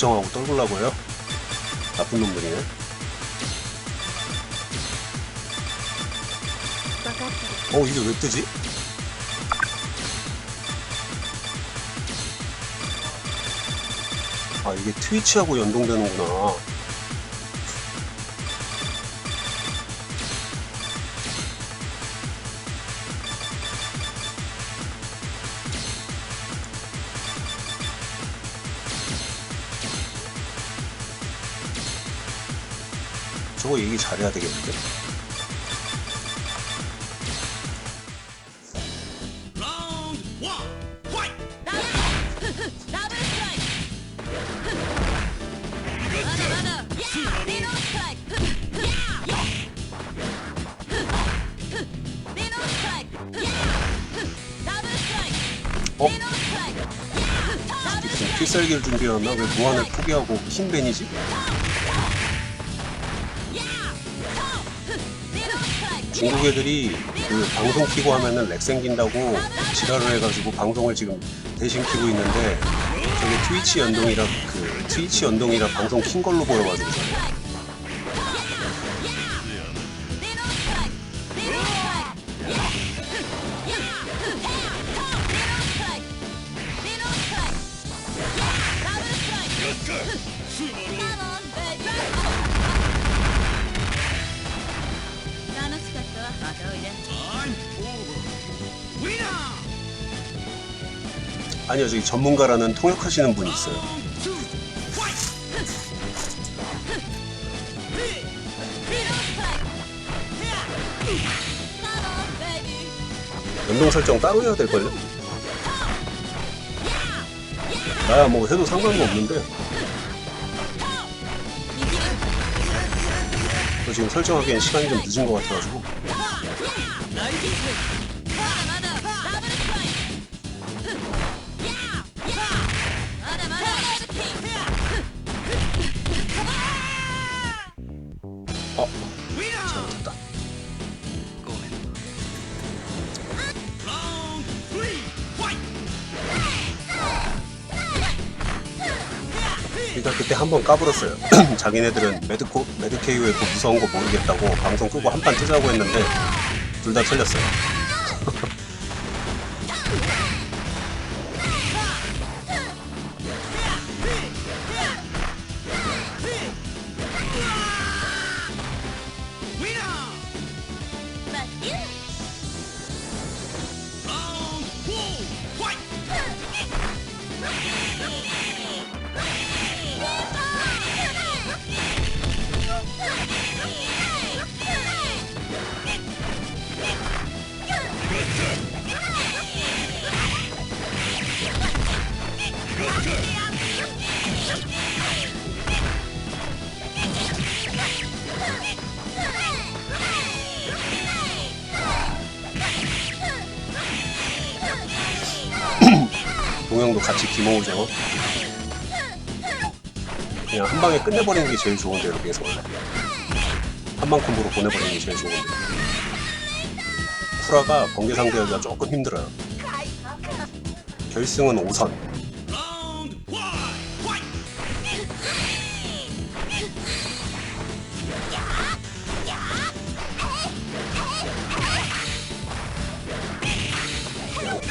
걱정하고 떨굴라고 해요? 나쁜 놈들이네. 어, 이게 왜 뜨지? 아, 이게 트위치하고 연동되는구나. 저거 얘기 잘해야 되겠는데 어? 어? 필살기를 준비하나? 왜 뭐 무한을 포기하고 흰 벤이지? 중국 애들이 그 방송 키고 하면은 렉 생긴다고 지랄을 해가지고 방송을 지금 대신 키고 있는데 저게 트위치 연동이라 그 트위치 연동이라 방송 킨 걸로 보여가지고 저는 아니요 저기 전문가라는 통역하시는 분이 있어요. 연동 설정 따로 해야 될걸요? 나야 뭐 해도 상관은 없는데. 저 지금 설정하기엔 시간이 좀 늦은 것 같아가지고. 일단 그때 한 번 까불었어요. 자기네들은 매드코, 매드KO의 그 무서운 거 모르겠다고 방송 끄고 한 판 뜨자고 했는데 둘 다 틀렸어요. 동영도 같이 기모으죠. 그냥 한 방에 끝내버리는 게 제일 좋은데 해서 한방 콤보로 보내버리는 게 제일 좋은데 쿠라가 번개 상대하기가 조금 힘들어요. 결승은 5선. Round one, fight!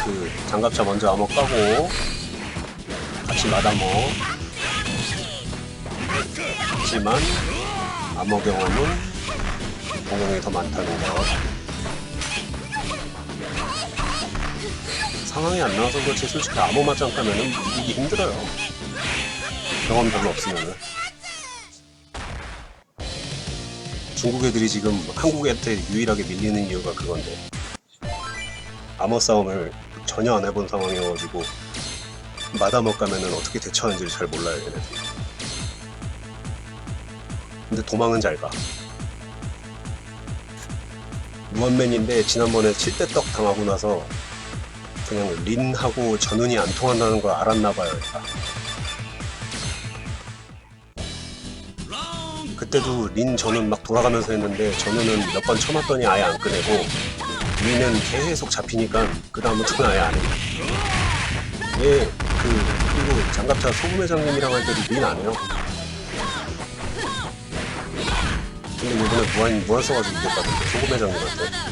그 장갑차 먼저 암호 까고 같이 마담어 하지만 암호 경험은 공룡이 더 많다는 거 상황이 안 나와서 그렇지 솔직히 암호 맞짱 까면은 이기기 힘들어요. 경험 별로 없으면은. 중국 애들이 지금 한국 애한테 유일하게 밀리는 이유가 그건데. 암호 싸움을 전혀 안 해본 상황이어가지고 마다먹 가면은 어떻게 대처하는지 를 잘 몰라요 얘네들 근데 도망은 잘가. 무한맨인데 지난번에 7대 떡 당하고 나서 그냥 린하고 전운이 안 통한다는 걸 알았나봐요 그때도 린 전운 막 돌아가면서 했는데 전운은 몇 번 쳐맞더니 아예 안 꺼내고 린은 계속 잡히니까 그 다음부터는 아예 안 해. 얘 그 그리고 장갑차 소금 회장님이랑 할 때도 민안 해요. 근데 이번에 무한 무한 써가지고 이겼다던데 소금 회장님한테.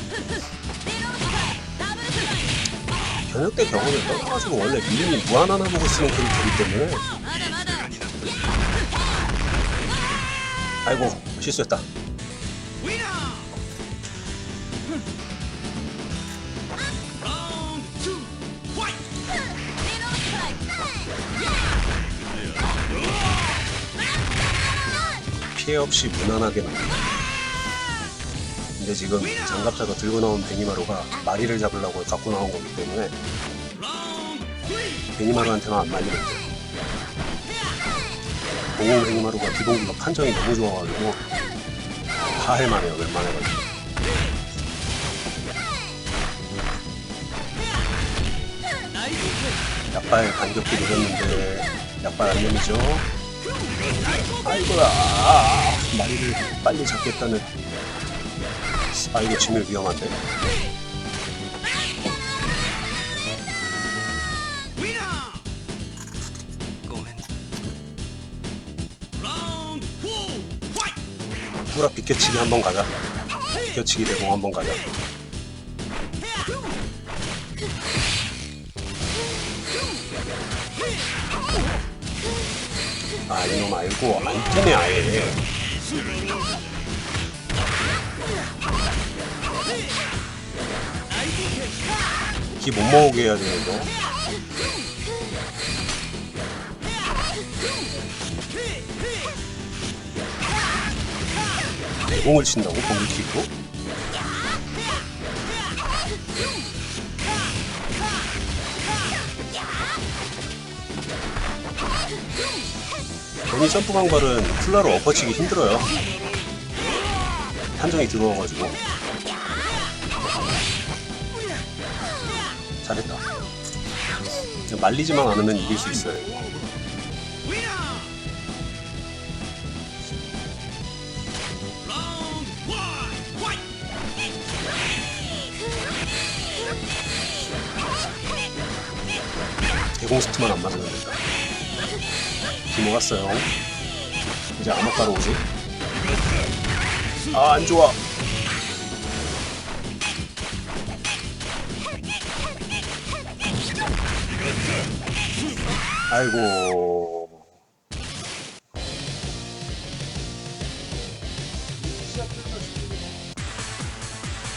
저녁 때 경험을 떠나가지고 원래 민이 무한 하나 보고 쓰는 캐릭터이기 때문에 아이고 실수했다. 피해 없이 무난하게 나. 근데 지금 장갑차가 들고 나온 베니마루가 마리를 잡으려고 갖고 나온 거기 때문에 베니마루한테는 안 말리면 돼. 공공 베니마루가 기동기가 판정이 너무 좋아가지고 다 할만해요 웬만해가지고. 약발 간격히 노렸는데 약발 안 열리죠? 아이고야. 마리를 빨리 잡겠다는 아 이거 지면 위험한데! 꾸락 비껴치기 한번 가자. 비껴치기 대공 한번 가자 이놈 알고 안 뜨네 아예. 기못 모으게 해야 되는 거. 대공을 친다고? 공격킥으 괜히 점프 강발은 쿨라로 엎어치기 힘들어요. 판정이 들어와가지고. 잘했다. 말리지만 않으면 이길 수 있어요. 대공 스트만 안 맞으면 된다. 갔어요. 이제 암흑가로 오지. 아, 안 좋아. 아이고.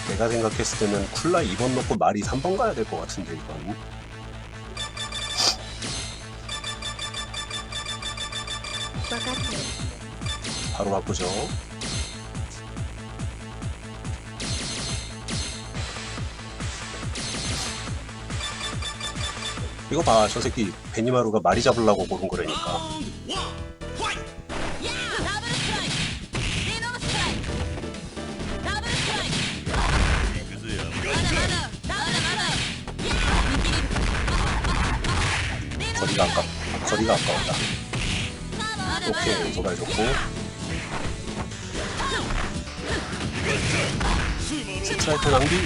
내가 생각했을 때는 쿨라 2번 넣고 말이 3번 가야 될 것 같은데, 이건. 바로 바꾸죠. 이거 봐, 저 새끼 베니마루가 말이 잡으려고 고른 거라니까. 거리가 아까 거리가 아까웠다. 오케이, 도발 좋고. 스트라이크 낭비.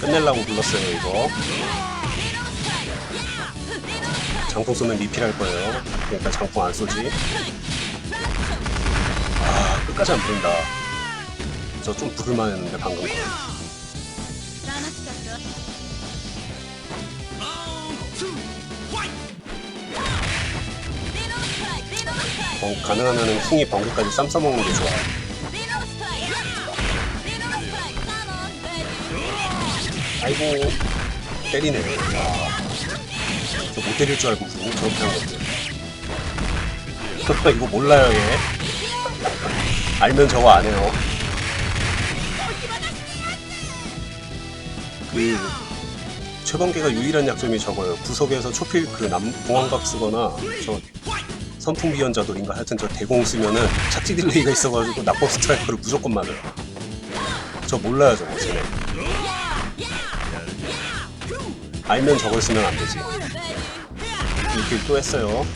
끝내려고 불렀어요, 이거. 장풍 쏘면 리필할 거예요. 그러니까 장풍 안 쏘지. 아, 끝까지 안 부른다. 저 좀 부를만 했는데, 방금 번- 가능하면 킹이 번개까지 쌈 싸먹는 게 좋아. 아이고, 때리네. 아, 저못 때릴 줄 알고 그- 저렇게 한 건데. 이거 몰라요, 얘. 알면 저거 안 해요. 그, 최번개가 유일한 약점이 저거예요. 구석에서 초필 그 남, 공항각 쓰거나, 저 선풍 비연자돌인가 하여튼 저 대공 쓰면은 착지 딜레이가 있어가지고 낙법 스트라이커를 무조건 맞아요. 저 몰라요 저거 쟤네. 알면 저걸 쓰면 안 되지. 이길 또 했어요.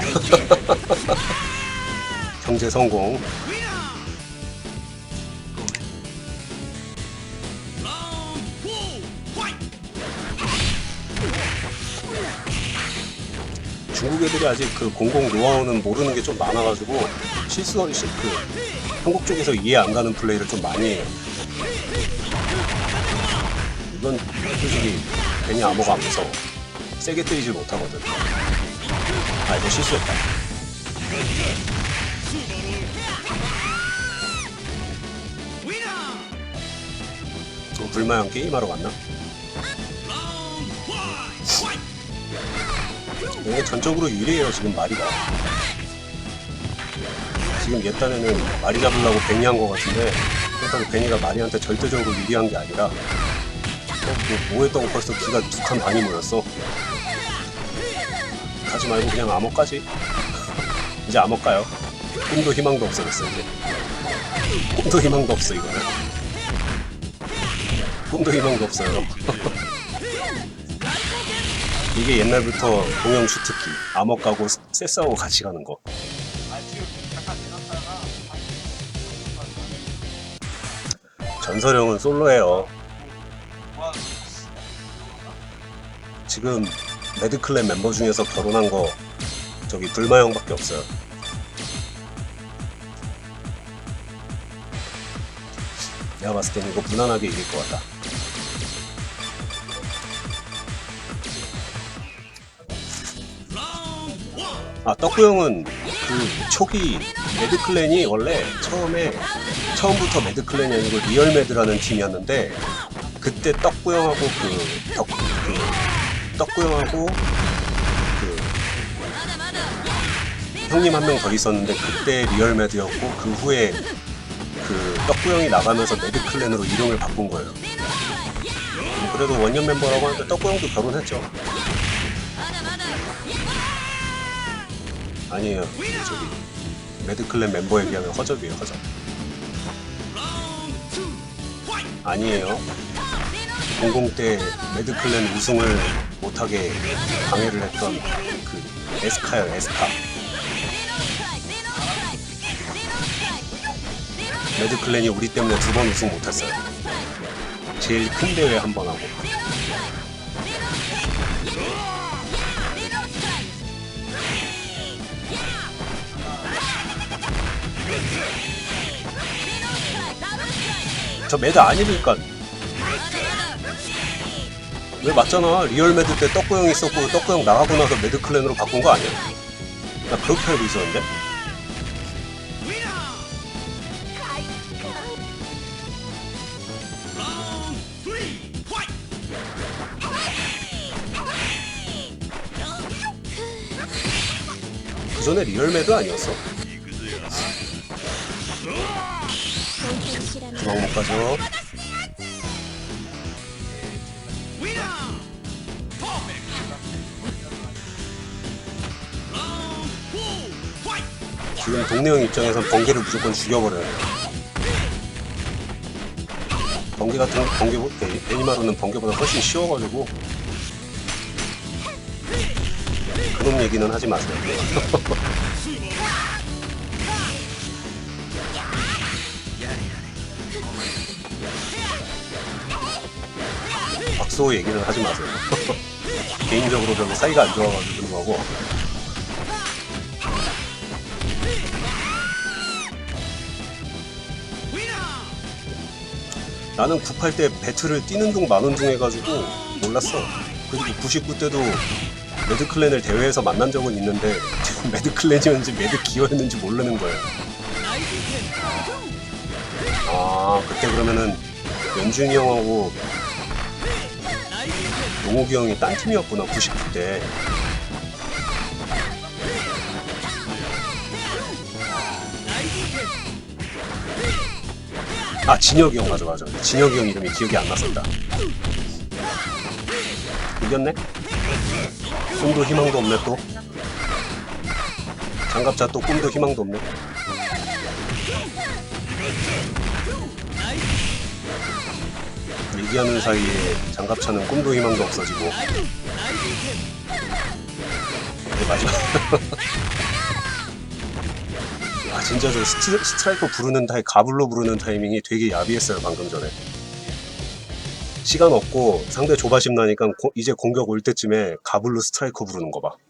형제 성공. 애들이 아직 그 공공 노하우는 모르는 게 좀 많아가지고 실수 실- 그 한국 쪽에서 이해 안 가는 플레이를 좀 많이 해요. 이건 솔직히 괜히 암호가 안 무서워. 세게 때리질 못하거든. 아 이거 실수했다. 어, 불마형 게임하러 갔나? 이게 전적으로 유리해요 지금 마리가. 지금 옛날에는 마리 잡으려고 베니 한것 같은데 그렇다고 베니가 마리한테 절대적으로 유리한 게 아니라 어, 뭐, 뭐 했다고 벌써 기가 두칸 반이 모였어. 가지 말고 그냥 암흑 가지. 이제 암흑 가요. 꿈도 희망도 없어졌어 이제. 꿈도 희망도 없어 이거는. 꿈도 희망도 없어요. 이게 옛날부터 동영 주특기 암흑 가고 세싸우고 같이 가는 거. 전설형은 솔로예요. 지금 매드클랜 멤버 중에서 결혼한 거 저기 불마형밖에 없어요. 내가 봤을 때는 이거 무난하게 이길 것 같다. 아 떡구형은 그 초기 매드클랜이 원래 처음에 처음부터 매드클랜이 아니고 리얼매드라는 팀이었는데 그때 떡구형하고 그, 덕, 그 떡구형하고 그 형님 한 명 더 있었는데 그때 리얼매드였고 그 후에 그 떡구형이 나가면서 매드클랜으로 이름을 바꾼 거예요. 음, 그래도 원년 멤버라고 하는데 떡구형도 결혼했죠. 아니에요. 저기 매드클랜 멤버에 비하면 허접이에요, 허접. 아니에요. 00때 매드클랜 우승을 못하게 방해를 했던 그 에스카요, 에스카. 매드클랜이 우리 때문에 두 번 우승 못했어요. 제일 큰 대회 한 번 하고. 저 매드 아니니까 왜 맞잖아 리얼 매드 때 떡구 형 있었고 떡구 형 나가고 나서 매드 클랜으로 바꾼 거 아니야? 나 그렇게 알고 있었는데! 그 전에 리얼 매드 아니었어? 주먹 못 가죠! 지금 동네 형 입장에선 번개를 무조건 죽여버려요. 번개 같은 번개 애- 애니마루는 번개보다 훨씬 쉬워가지고. 그놈 얘기는 하지 마세요 박수호 얘기는 하지 마세요 개인적으로 별로 사이가 안 좋아가지고 그런 거고! 나는 98 때 배틀을 뛰는 둥 마는 둥 해가지고 몰랐어. 그리고 99 때도 매드클랜을 대회에서 만난 적은 있는데 매드클랜이었는지 매드기어였는지 모르는 거예요. 아 그때 그러면은 연준이 형하고 용욱이 형이 딴 팀이었구나 99 때. 아 진혁이 형 맞아 맞아 진혁이 형 이름이 기억이 안 났었다 이겼네? 꿈도 희망도 없네 또 장갑차 또 꿈도 희망도 없네 얘기하는 사이에 장갑차는 꿈도 희망도 없어지고. 이게 마지막. 아 진짜 저 스트, 스트라이커 부르는 타이 가블로 부르는 타이밍이 되게 야비했어요 방금 전에. 시간 없고 상대 조바심 나니까 고- 이제 공격 올 때쯤에 가블로 스트라이커 부르는 거봐